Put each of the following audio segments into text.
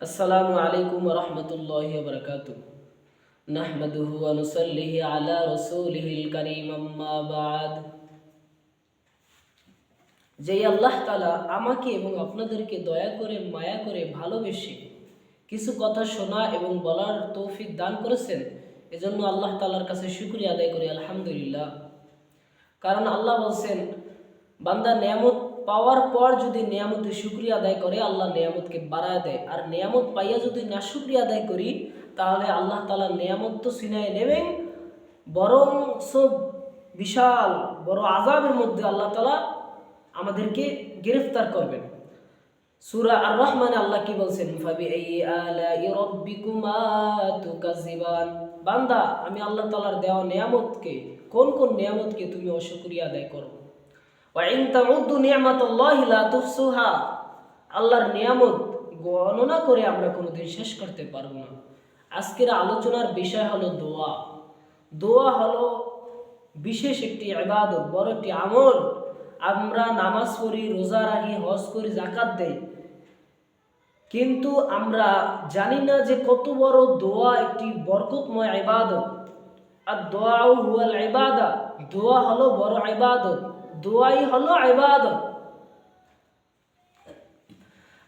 السلام عليكم ورحمة الله وبركاته نحمده ونصلي على رسوله الكريم أما بعد যে আল্লাহ তালা আমাকে এবং আপনাদেরকে দয়া করে মায়া করে ভালোবেসে কিছু কথা শোনা এবং বলার তৌফিক দান করেছেন এজন্য আল্লাহ তালার কাছে শুক্রিয়া আদায় করি আলহামদুলিল্লাহ কারণ আল্লাহ বলছেন বান্দা নিয়ামত পাওয়ার পর যদি নিয়ামতের শুক্রিয়া আদায় করে, আল্লাহ নিয়ামতকে বাড়ায় দেয়। আর নিয়ামত পাইয়া যদি না শুক্রিয়া আদায় করি, তাহলে আল্লাহ তালা নিয়ামত তো সিনায় নেবেন। বরং সব বিশাল বড় আজাবের মধ্যে আল্লাহ তালা আমাদেরকে গ্রেফতার করবেন। সুরা আর রহমানে আল্লাহ কি বলছেন? বান্দা, আমি আল্লাহ তাআলার দেওয়া নিয়ামতকে, কোন কোন নিয়ামতকে তুমি অশুকরিয়া আদায় করো? আল্লাহর নিয়ামত গণনা করে আমরা কোনোদিন শেষ করতে পারব না। আজকের আলোচনার বিষয় হলো দোয়া। দোয়া হলো বিশেষ একটি ইবাদত, বড় একটি আমল। আমরা নামাজ পড়ি, রোজা রাখি, হজ করি জাকাত দেই। কিন্তু আমরা জানি না যে কত বড় দোয়া একটি বরকতময় ইবাদত। আর দোয়াও হুয়াল ইবাদা। দোয়া হলো বড় ইবাদত। দোয়াই হলো ইবাদত।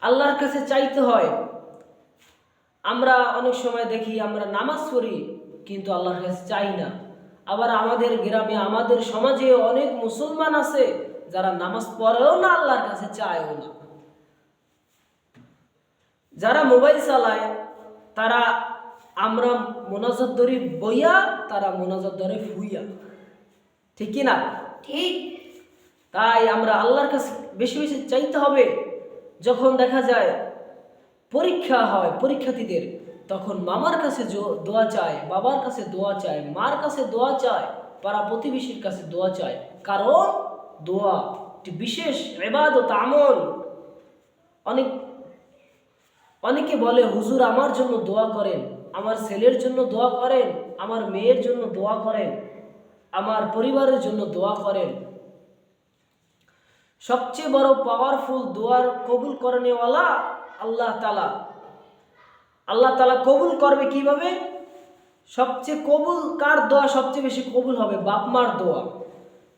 আল্লাহর কাছে চাইতে হয়। আমরা অনেক সময় দেখি আমরা নামাজ পড়ি, কিন্তু আল্লাহর কাছে চাই না। আবার আমাদের গ্রামে, আমাদের সমাজে অনেক মুসলমান আছে, যারা নামাজ পড়েও না, আল্লাহর কাছে চায়ও না। যারা মোবাইল চালায়, তারা আমরা মোনাজাত ধরি বইয়া, তারা মোনাজাত ধরে ফুইয়া। ঠিক কি না? ঠিক। তাই আমরা আল্লাহর কাছে বেশি বেশি চাইতে হবে। যখন দেখা যায় পরীক্ষা হয় পরীক্ষার্থীদের, তখন মামার কাছে দোয়া চায়, বাবার কাছে দোয়া চায়, মার কাছে দোয়া চায়, পাড়া প্রতিবেশীর কাছে দোয়া চায়। কারণ দোয়া একটি বিশেষ এবাদত আমল। অনেক, অনেকে বলে, হুজুর আমার জন্য দোয়া করেন, আমার ছেলের জন্য দোয়া করেন, আমার মেয়ের জন্য দোয়া করেন, আমার পরিবারের জন্য দোয়া করেন। সবচেয়ে বড় পাওয়ারফুল দোয়ার কবুল করণেওয়ালা আল্লাহ তালা আল্লাহ তালা কবুল করবে কীভাবে? সবচেয়ে কবুল কার দোয়া সবচেয়ে বেশি কবুল হবে? বাপ মার দোয়া।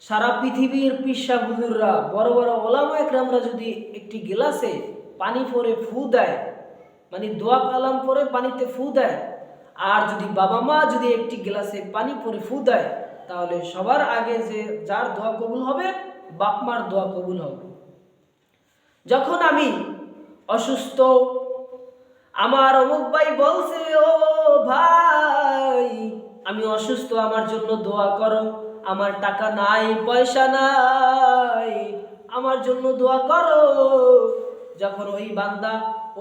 সারা পৃথিবীর পিসা হুজুররা বড় বড় ওলামা একরামরা যদি একটি গিলাসে পানি পরে ফু দেয় মানে দোয়া কালাম পরে পানিতে ফু দেয়, আর যদি বাবা মা যদি একটি গ্লাসে পানি পরে ফু দেয়, তাহলে সবার আগে যে যার দোয়া কবুল হবে বাপ মার দোয়া কবুল হবে। যখন আমি অসুস্থ, আমার অমুক ভাই বলছে, ও ভাই, আমি অসুস্থ, আমার জন্য দোয়া করো। আমার টাকা নাই, পয়সা নাই, আমার জন্য দোয়া করো। যখন ওই বান্দা,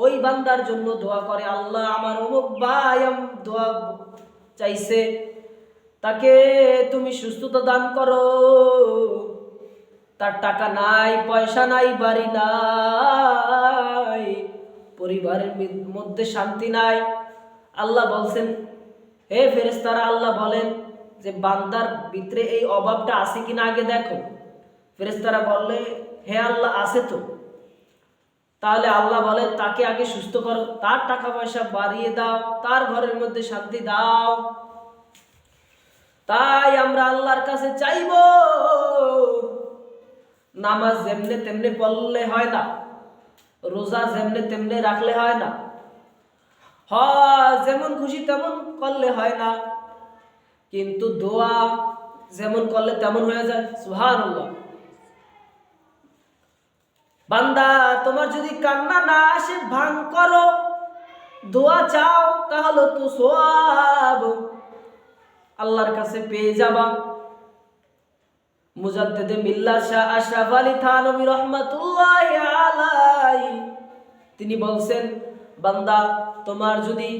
ওই বান্দার জন্য দোয়া করে, আল্লাহ, আমার অমুক ভাই দোয়া চাইছে, তাকে তুমি সুস্থতা দান করো। তার টাকা নাই, পয়সা নাই, বাড়ি নাই, পরিবারের মধ্যে শান্তি নাই। আল্লাহ বলছেন, হে ফেরেস্তারা আল্লাহ বলেন যে, বান্দার ভিতরে এই অভাবটা আছে কিনা আগে দেখো। ফেরেস্তারা বললে, হে আল্লাহ, আছে তো। তাহলে আল্লাহ বলে তাকে আগে সুস্থ করো, তার টাকা পয়সা বাড়িয়ে দাও, তার ঘরের মধ্যে শান্তি দাও। তাই আমরা আল্লাহর কাছে চাইব নামাজ যেমনে তেমনে পড়লে হয় না, রোজা যেমনে তেমনে রাখলে হয় না। হ, যেমন খুশি তেমন করলে হয় না। কিন্তু দোয়া যেমন করলে তেমন হয়ে যায়, সুবহানাল্লাহ। বান্দা, তোমার যদি কান্না না আসে, ভাঙ করো। দোয়া চাও, তাহলে তো সোয়াব। আল্লাহর কাছে পেয়ে যাবা। মুজাদ্দেদে মিল্লা শাহ আশরাফ আলী থানবী রহমাতুল্লাহ আলাই তিনি বলছেন, বান্দা, তোমার যদি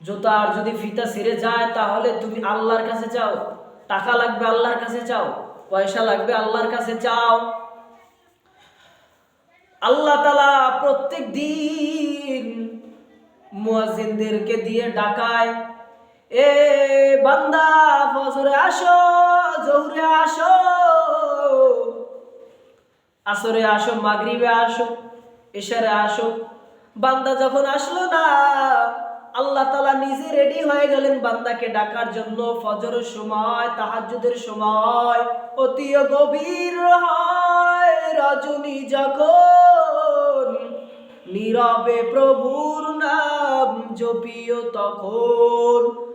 জুতার যদি ফিতা ছিঁড়ে যায়, তাহলে তুমি আল্লাহর কাছে চাও। টাকা লাগবে আল্লাহর কাছে চাও। পয়সা লাগবে আল্লাহর কাছে চাও। আল্লাহ তালা প্রত্যেক দিন মুয়াজিনদেরকে দিয়ে ডাকায়। এ বান্দা, ফজরে আসো, জহুরে আসো। আসরে আসো, মাগরিবে আসো, এশারে আসো। বান্দা যখন আসলো না, আল্লাহ তালা নিজে রেডি হয়ে গেলেন বান্দাকে ডাকার জন্য ফজরের সময়, তাহাজ্জুদের সময়। অতি গভীর হয় রজনী যখন, নীরবে প্রভুর নাম জপিও তখন।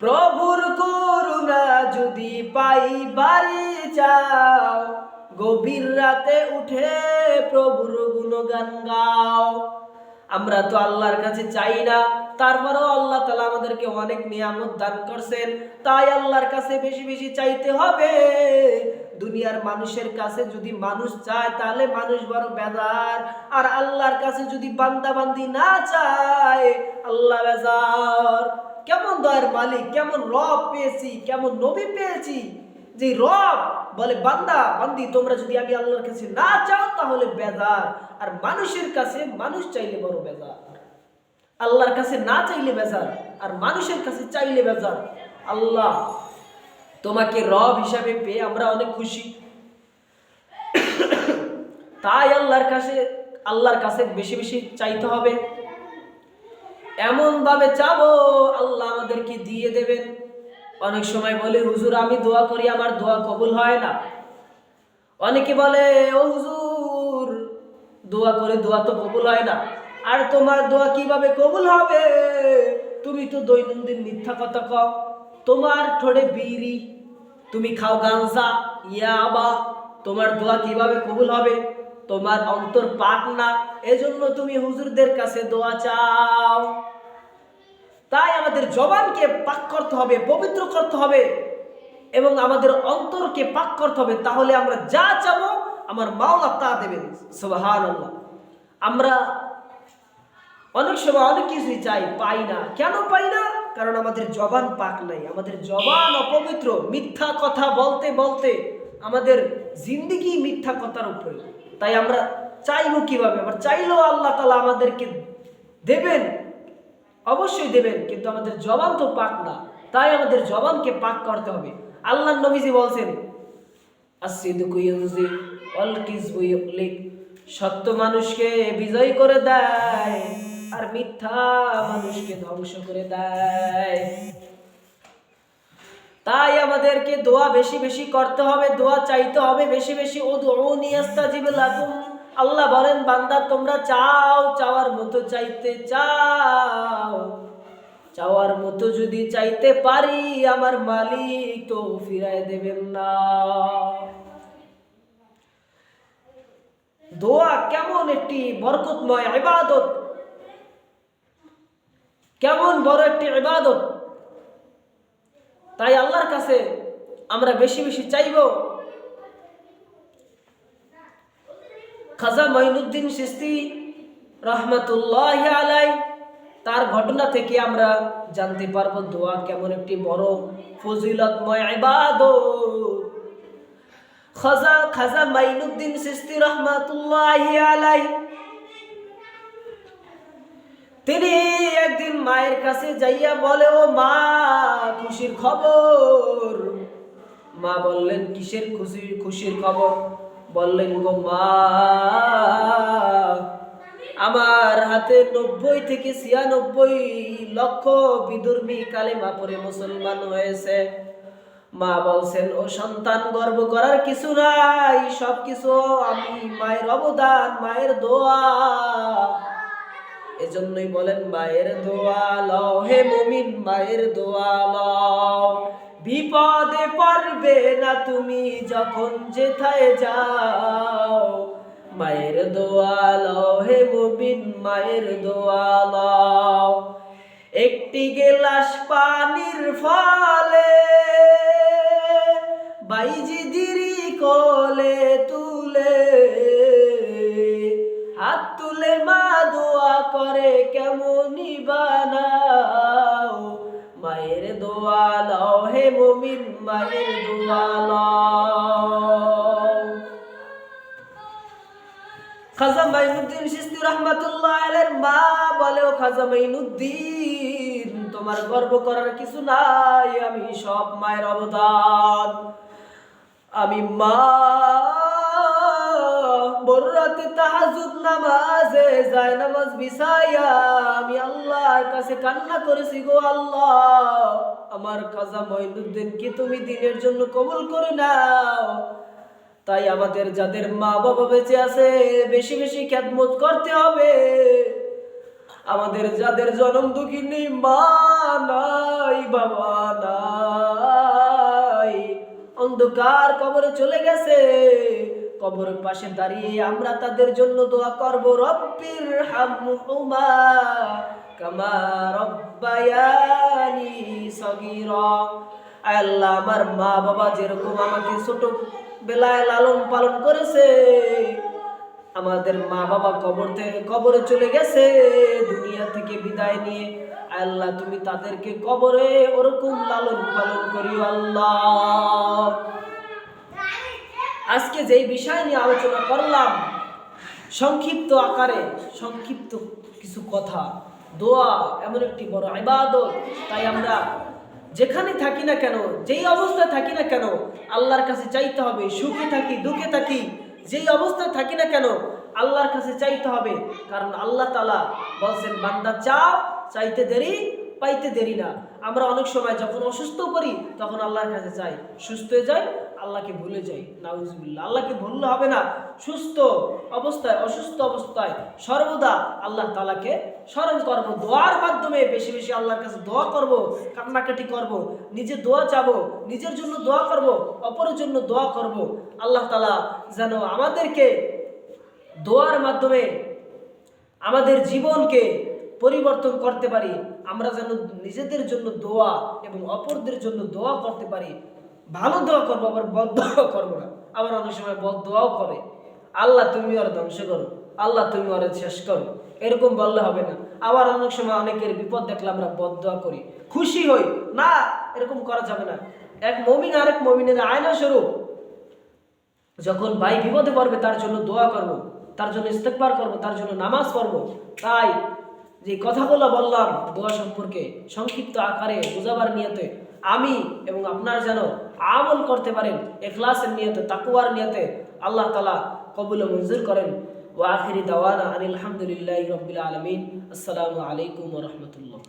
প্রভুর করুণা যদি পাইবারে চাও গভীর রাতে উঠে প্রভুর গুণগান গাও। আমরা তো আল্লাহর কাছে চাই না। তারপরেও আল্লাহ তালা আমাদেরকে অনেক নিয়ামত দান করছেন। তাই আল্লাহর কাছে বেশি বেশি চাইতে হবে। দুনিয়ার মানুষের কাছে যদি মানুষ চায়, তাহলে মানুষ বড় বেজার। আর আল্লাহর কাছে যদি বান্দা বান্দি না চায়, আল্লাহ বেজার। কেমন দয়ের মালিক, কেমন রব পেয়েছি, কেমন নবী পেয়েছি। যে রব বলে, বান্দা, বান্দি, তোমরা যদি আমি আল্লাহর কাছে না চাও তাহলে বেজার। আর মানুষের কাছে, মানুষ চাইলে বড় বেজার। আল্লাহর কাছে না চাইলে বেজার, আর মানুষের কাছে চাইলে বেজার। আল্লাহ তোমাকে রব হিসাবে পেয়ে আমরা অনেক খুশি। তাই আল্লাহর কাছে আল্লাহর কাছে বেশি বেশি চাইতে হবে। এমন ভাবে চাবো আল্লাহ আমাদেরকে দিয়ে দেবেন। অনেক সময় বলে, হুজুর, আমি দোয়া করি, আমার দোয়া কবুল হয় না। অনেকে বলে, ও হুজুর, দোয়া করে দোয়া তো কবুল হয় না। আর তোমার দোয়া কীভাবে কবুল হবে? তুমি তো দৈনন্দিন মিথ্যা কথা কও। তোমার ঠোঁটে বিড়ি, তুমি খাও গাঞ্জা ইয়াবা তোমার দোয়া কীভাবে কবুল হবে? তোমার অন্তর পাক না। এজন্য তুমি হুজুরদের কাছে দোয়া চাও। তাই আমাদের জবানকে পাক করতে হবে, পবিত্র করতে হবে এবং আমাদের অন্তরকে পাক করতে হবে। তাহলে আমরা যা চাবো, আমার মাওলা তা দেবেন। সুবাহান আমরা অনেক সময় অনেক কিছুই চাই, পাই না। কেন পাই না? কারণ আমাদের জবান পাক নাই। আমাদের জবান অপবিত্র। মিথ্যা কথা বলতে বলতে আমাদের জিন্দিগি মিথ্যা কথার উপরে। তাই আমরা চাইব কীভাবে? আবার চাইলেও আল্লাহ তালা আমাদেরকে দেবেন। অবশ্যই দেবেন, কিন্তু আমাদের জবান তো পাক না। তাই আমাদের জবানকে পাক করতে হবে। আল্লাহ নবীজি বলছেন সত্য মানুষকে বিজয় করে দেয়, আর মিথ্যা মানুষকে ধ্বংস করে দেয়। তাই আমাদেরকে দোয়া বেশি বেশি করতে হবে, দোয়া চাইতে হবে বেশি বেশি। ও দোয়া নিয়ে দোনি জীবে লাকুম। আল্লাহ বলেন, বান্দা, তোমরা চাও, চাওয়ার মতো চাইতে চাও। চাওয়ার মতো যদি চাইতে পারি, আমার মালিক তো ফিরায় দেবেন না। দোয়া কেমন একটি বরকতময় ইবাদত। কেমন বড় একটি ইবাদত। তাই আল্লাহর কাছে আমরা বেশি বেশি চাইব। খাজা মঈনুদ্দিন সিস্তি রহমতুল্লাহ আলাই তার ঘটনা থেকে আমরা জানতে পারব দোয়া কেমন একটি বড় ফজিলতময় ইবাদত। খাজা খাজা মাইনুদ্দিন সিস্তি রহমাতুল্লাহ আলাই তিনি একদিন মায়ের কাছে যাইয়া বলে, ও মা, খুশির খবর। মা বললেন, কিসের খুশি, খুশির খবর? বললেন, গো মা, আমার হাতে নব্বই থেকে ছিয়ানব্বই লক্ষ বিদুর্মী কালেমা পরে মুসলমান হয়েছে। মা বলছেন, ও সন্তান, গর্ব করার কিছু নাই সব কিছু আমি মায়ের অবদান, মায়ের দোয়া। এজন্যই বলেন, মায়ের দোয়া লও, হে মুমিন, মায়ের দোয়া লও। বিপদে পারবে না তুমি যখন যেথায় যাও। মায়ের দোয়াল, হে মুবিন মায়ের দোয়ালও একটি গেলাস পানির ফলে, বাইজি দিরি কলে তুলে খাজা মাইনুদ্দিন তোমার গর্ব করার কিছু নাই, আমি সব মায়ের অবদান। আমি মা, ভোর রাতে তাহাজুদ নামাজে যায় নামাজ বিছাইয়া আমি আল্লাহর কাছে কান্না করেছি গো আল্লাহ। আমার কাজা মঈনুদ্দিন কি তুমি দিনের জন্য কবুল করে নাও? তাই আমাদের যাদের মা বাবা বেঁচে আছে, বেশি বেশি খ্যাতমত করতে হবে। আমাদের যাদের জনম দুঃখিনী, মা নাই, বাবা নাই। অন্ধকার কবরে চলে গেছে। কবরের পাশে দাঁড়িয়ে আমরা তাদের জন্য দোয়া করব, রব্বির হামহুমা কামা রব্বায়ানি সগীরা। আল্লাহ, আমার মা বাবা যেরকম আমাকে ছোট বেলায় লালন পালন করেছে আমাদের মা বাবা কবর থেকে কবরে চলে গেছে, দুনিয়া থেকে বিদায় নিয়ে। আল্লাহ, তুমি তাদেরকে কবরে ওরকম লালন পালন করিও আল্লাহ। আজকে যেই বিষয় নিয়ে আলোচনা করলাম, সংক্ষিপ্ত আকারে, সংক্ষিপ্ত কিছু কথা। দোয়া এমন একটি বড় ইবাদত। তাই আমরা যেখানে থাকি না কেন, যেই অবস্থায় থাকি না কেন, আল্লাহর কাছে চাইতে হবে, সুখে থাকি, দুঃখে থাকি যেই অবস্থায় থাকি না কেন, আল্লাহর কাছে চাইতে হবে। কারণ আল্লাহ তালা বলছেন, বান্দা চাও, চাইতে দেরি, পাইতে দেরি না। আমরা অনেক সময় যখন অসুস্থ করি তখন আল্লাহর কাছে চাই সুস্থ হয়ে যাই আল্লাহকে ভুলে যাই, নাউজুবিল্লাহ। আল্লাহকে ভুললে হবে না। সুস্থ অবস্থায়, অসুস্থ অবস্থায় সর্বদা আল্লাহ তালাকে স্মরণ করব। দোয়ার মাধ্যমে বেশি বেশি আল্লাহর কাছে দোয়া করব, কান্নাকাটি করব, নিজে দোয়া চাবো, নিজের জন্য দোয়া করব, অপরের জন্য দোয়া করব। আল্লাহ তালা যেন আমাদেরকে দোয়ার মাধ্যমে আমাদের জীবনকে পরিবর্তন করতে পারি। আমরা যেন নিজেদের জন্য দোয়া এবং অপরদের জন্য দোয়া করতে পারি। ভালো দোয়া করব, আবার বদ দোয়া করব না। আবার অনেক সময় বদ দোয়াও করে। আল্লাহ তুমি ওর ধ্বংস করো, আল্লাহ তুমি ওর শেষ করো। এরকম বললে হবে না। আবার অনেক সময় অনেকের বিপদ দেখলে আমরা বদ দোয়া করি। খুশি হই, না, এরকম করা যাবে না। এক মমিন আরেক মমিনের আয়না স্বরূপ। যখন ভাই বিপদে পড়বে, তার জন্য দোয়া করব, তার জন্য ইস্তেকবার করব, তার জন্য নামাজ পড়ব। তাই যে কথাগুলো বললাম দোয়া সম্পর্কে, সংক্ষিপ্ত আকারে, বোঝাবার নিয়তে আমি এবং আপনার যেন আমল করতে পারেন, এখলাসের নিয়তে তাকুয়ার নিয়তে আল্লাহ তালা কবুল মঞ্জুর করেন। ও আখিরি দাওয়ানা আনিল আলহামদুলিল্লাহ রবিল আলমিন। আসসালামু আলাইকুম রহমতুল্লাহ।